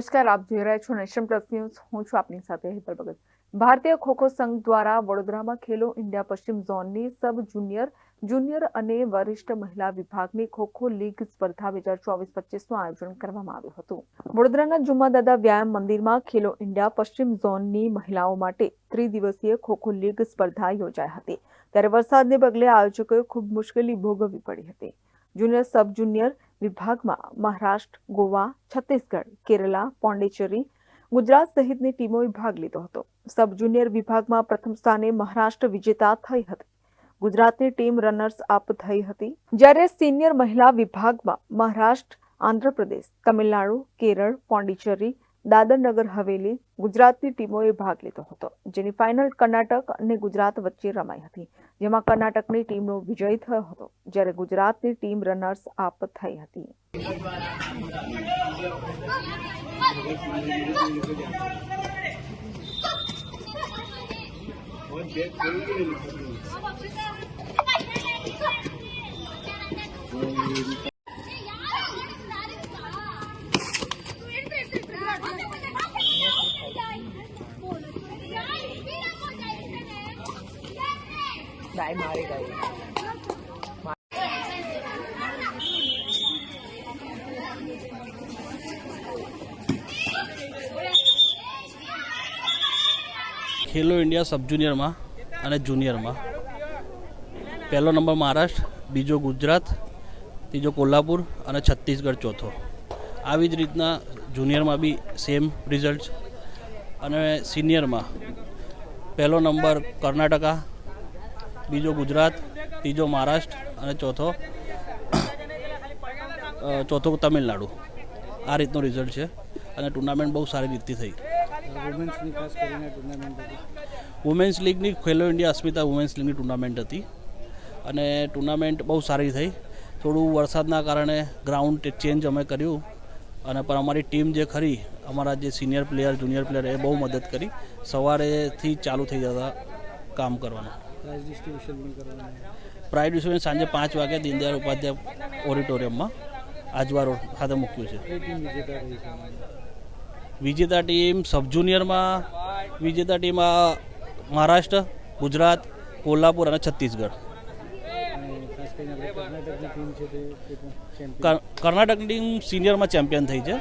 નમસ્કાર, આપ જોઈ રહ્યા છો નેશન પ્લસ ન્યૂઝ. હું છું આપની સાથે હેતલ ભગત. ભારતીય ખોખો સંઘ દ્વારા વડોદરામાં ખેલો ઇન્ડિયા પશ્ચિમ ઝોનની સબ જુનિયર જુનિયર અને વરિષ્ઠ મહિલા વિભાગની ખોખો લીગ સ્પર્ધા બે હજાર ચોવીસ પચીસનું આયોજન કરવામાં આવ્યું હતું. વડોદરાના જુમ્માદાદા વ્યાયામ મંદિરમાં ખેલો ઇન્ડિયા પશ્ચિમ ઝોનની મહિલાઓ માટે ત્રિદિવસીય ખોખો લીગ સ્પર્ધા યોજાઈ હતી. ત્યારે વરસાદને પગલે આયોજકોએ ખૂબ મુશ્કેલી ભોગવવી પડી હતી. જુનિયર સબ જુનિયર વિભાગમાં મહારાષ્ટ્ર, ગોવા, છત્તીસગઢ, કેરલા, પોંડિચેરી, ગુજરાત સહિતની ટીમોએ ભાગ લીધો હતો. સબ જુનિયર વિભાગમાં પ્રથમ સ્થાને મહારાષ્ટ્ર વિજેતા થઈ હતી. ગુજરાતની ટીમ રનર્સ અપ થઈ હતી. જ્યારે સિનિયર મહિલા વિભાગમાં મહારાષ્ટ્ર, આંધ્રપ્રદેશ, તમિલનાડુ, કેરળ, પોંડિચેરી દાદરનગર હવેલી ગુજરાતની ટીમોએ ભાગ લીધો હતો, જેની ફાઇનલ કર્ણાટક અને ગુજરાત વચ્ચે રમાઈ હતી. જેમાં કર્ણાટકની ટીમનો વિજય થયો હતો, જ્યારે ગુજરાતની ટીમ રનર્સ અપ થઈ હતી. ગાય મારી ગઈ. ખેલો ઇન્ડિયા સબ જુનિયરમાં અને જુનિયરમાં. પહેલો નંબર મહારાષ્ટ્ર, બીજો ગુજરાત, ત્રીજો કોલ્હાપુર અને છત્તીસગઢ ચોથો. આવી જ રીતના જુનિયરમાં બી સેમ રિઝલ્ટ અને સિનિયરમાં પહેલો નંબર કર્ણાટકા બીજો ગુજરાત ત્રીજો મહારાષ્ટ્ર અને ચોથો ચોથો તમિલનાડુ. આ રીતનું રિઝલ્ટ છે અને ટુર્નામેન્ટ બહુ સારી રીતથી થઈ. વુમેન્સ લીગની ખેલો ઇન્ડિયા અસ્મિતા વુમેન્સ લીગની ટુર્નામેન્ટ હતી. અને ટુર્નામેન્ટ બહુ સારી થઈ. થોડું વરસાદના કારણે ગ્રાઉન્ડ ચેન્જ અમે કર્યું. અને પણ અમારી ટીમ જે ખરી અમારા જે સિનિયર પ્લેયર જુનિયર પ્લેયર એ બહુ મદદ કરી. સવારેથી ચાલુ થઈ જતા કામ કરવાનું. પ્રાઇઝ ડિસ્ટ્રીબ્યુશન પણ કરવાનું. પ્રાઇડ ડિસ્ટ્રીબ્યુશન સાંજે પાંચ વાગે દીનદયાળ ઉપાધ્યાય ઓડિટોરિયમમાં આજવા રોડ ખાતે મૂક્યું છે. વિજેતા ટીમ સબ જુનિયરમાં વિજેતા ટીમ આ મહારાષ્ટ્ર ગુજરાત કોલ્હાપુર અને છત્તીસગઢ. અને ખાસ કરીને આપણે કર્ણાટકની ટીમ છે તે તે પણ ચેમ્પિયન કર- કર્ણાટકની ટીમ સિનિયરમાં ચેમ્પિયન થઈ છે.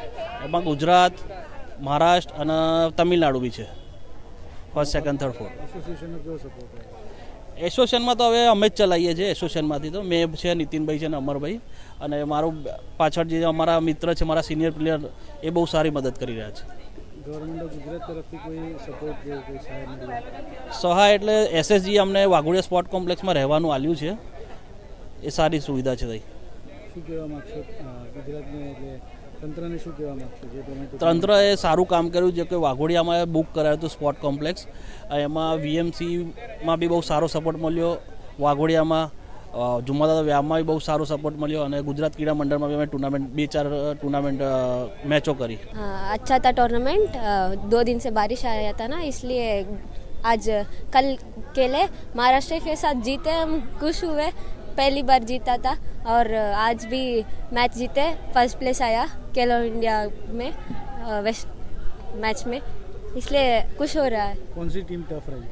એમાં ગુજરાત મહારાષ્ટ્ર અને તમિલનાડુ બી છે. ફર્સ્ટ સેકન્ડ થર્ડ ફોર્થ એસોસિએશનમાં તો હવે અમે જ ચલાવીએ છીએ એસોસિએશનમાંથી તો. મેં છે નીતિનભાઈ છે ને અમરભાઈ. અને મારું પાછળ જે અમારા મિત્ર છે મારા સિનિયર પ્લેયર એ બહુ સારી મદદ કરી રહ્યા છે. ગુજરાત તરફથી કોઈ સપોર્ટ કોઈ સહાય એટલે એસએસજી અમને વાઘોડિયા સ્પોર્ટ કોમ્પ્લેક્સમાં રહેવાનું આલ્યું છે. એ સારી સુવિધા છે ભાઈ. શું કહેવા માગશો ગુજરાતને એટલે તંત્રને શું કહેવા માગશો જે તમે તંત્રએ સારું કામ કર્યું છે કે વાઘોડિયામાં બુક કરાયું હતું સ્પોર્ટ કોમ્પ્લેક્સ એમાં વીએમસીમાં બી બહુ સારો સપોર્ટ મળ્યો વાઘોડિયામાં અ, જુમ્માદાદા વ્યાયામમાં બી બહુ સારો સપોર્ટ મળ્યો અને ગુજરાત ક્રીડા મંડળમાં બી અમે ટુર્નામેન્ટ બે ચાર ટુર્નામેન્ટ અ, મેચો કરી हाँ अच्छा था टूर्नामेंट अ, दो दिन से बारिश आया था ना इसलिए आज कल केले महाराष्ट्र के साथ जीते हम खुश हुए पहली बार जीता था और आज भी मैच जीते फ़र्स्ट प्लेस आया खेलो इंडिया में वेस्ट मैच में। इसलिए खुश हो रहा है। कौन सी टीम टफ रही?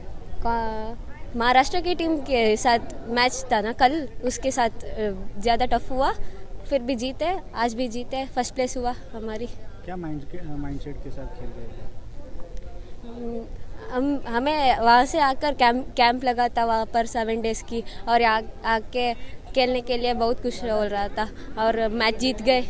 महाराष्ट्र की टीम के साथ मैच था ना कल उसके साथ ज़्यादा टफ हुआ फिर भी जीते आज भी जीते फ़र्स्ट प्लेस हुआ हमारी। क्या माइंड माइंडसेट के साथ खेल रहे थे हम हमें वहाँ से आकर कैंप कैंप लगा था वहाँ पर सेवन डेज़ की और आ, आके खेलने के लिए बहुत कुछ हो रहा था और मैच जीत गए।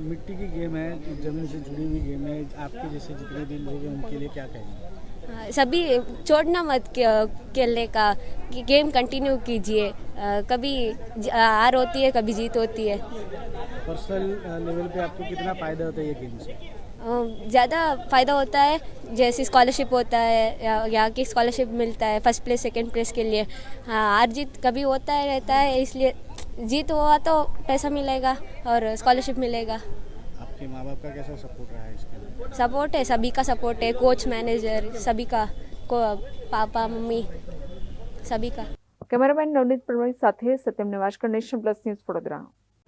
मिट्टी की गेम है ज़मीन से जुड़ी हुई गेम है आपके जैसे जितने भी लोग हैं उनके लिए क्या कहेंगे? सभी छोड़ना मत खेलने का गेम कंटिन्यू कीजिए। कभी हार होती है कभी जीत होती है। पर्सनल लेवल पे आपको कितना फ़ायदा होता है ये गेम से? ज़्यादा फ़ायदा होता है जैसे स्कॉलरशिप होता है या यहाँ की स्कॉलरशिप मिलता है फर्स्ट प्लेस सेकंड प्लेस के लिए हाँ हार जीत कभी होता है रहता है इसलिए जीत हुआ तो पैसा मिलेगा और स्कॉलरशिप मिलेगा आपके माँ बाप का कैसा सपोर्ट रहा है इसके लिए सपोर्ट है सभी का सपोर्ट है कोच मैनेजर सभी का को पापा मम्मी सभी का કેમેરામેન નવનીત પ્રણય સાથે Satyam Nivaskar nation plus news Vadodara